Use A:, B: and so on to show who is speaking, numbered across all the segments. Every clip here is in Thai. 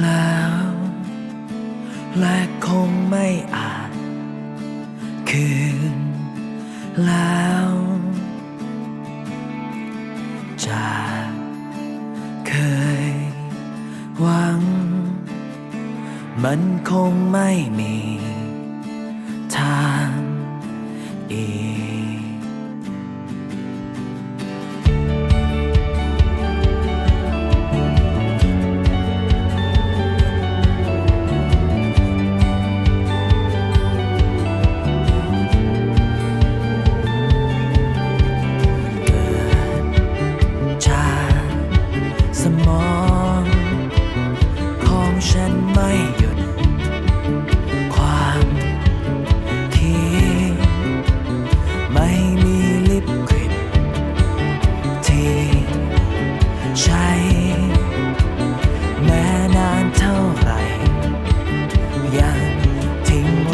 A: แล้ว และคงไม่อาจคืนแล้ว จากเคยหวัง มันคงไม่มี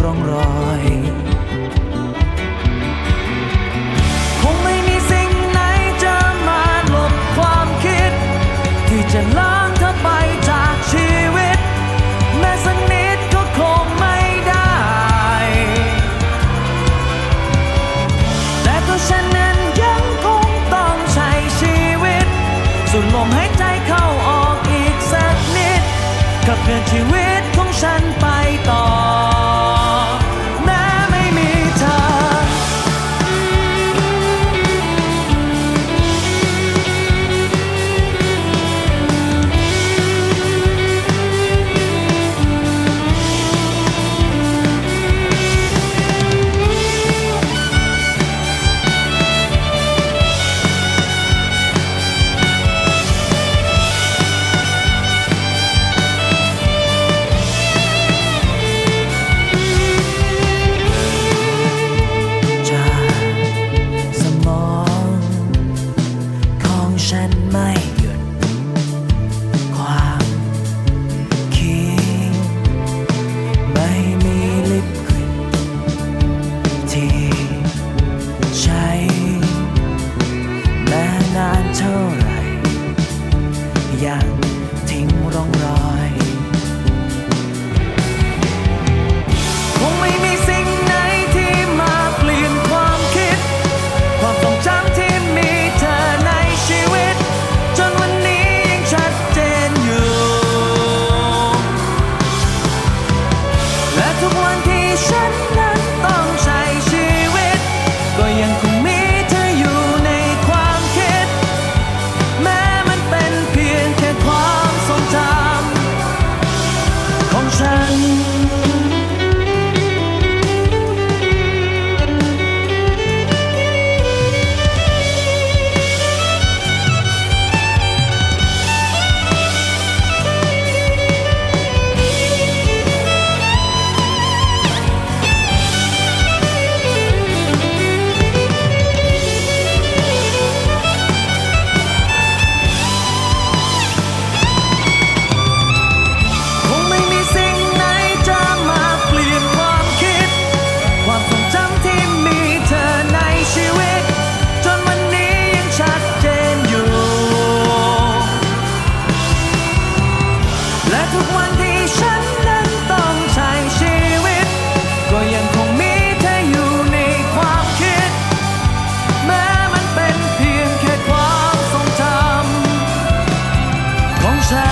A: ร่องรอยคงไม่มีสิ่งไหนจะมาลบความคิด ที่จะล้างเธอไปจากชีวิต แม้สักนิดก็คงไม่ได้ แต่ตัวฉันนั้นยังคงต้องใช้ชีวิตสูดลมหายใจเข้าออกอีกสักนิดขับเคลื่อนชีวิต อย่างทิ้งร่องรอ sun.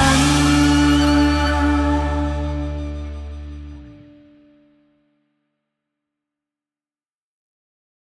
A: one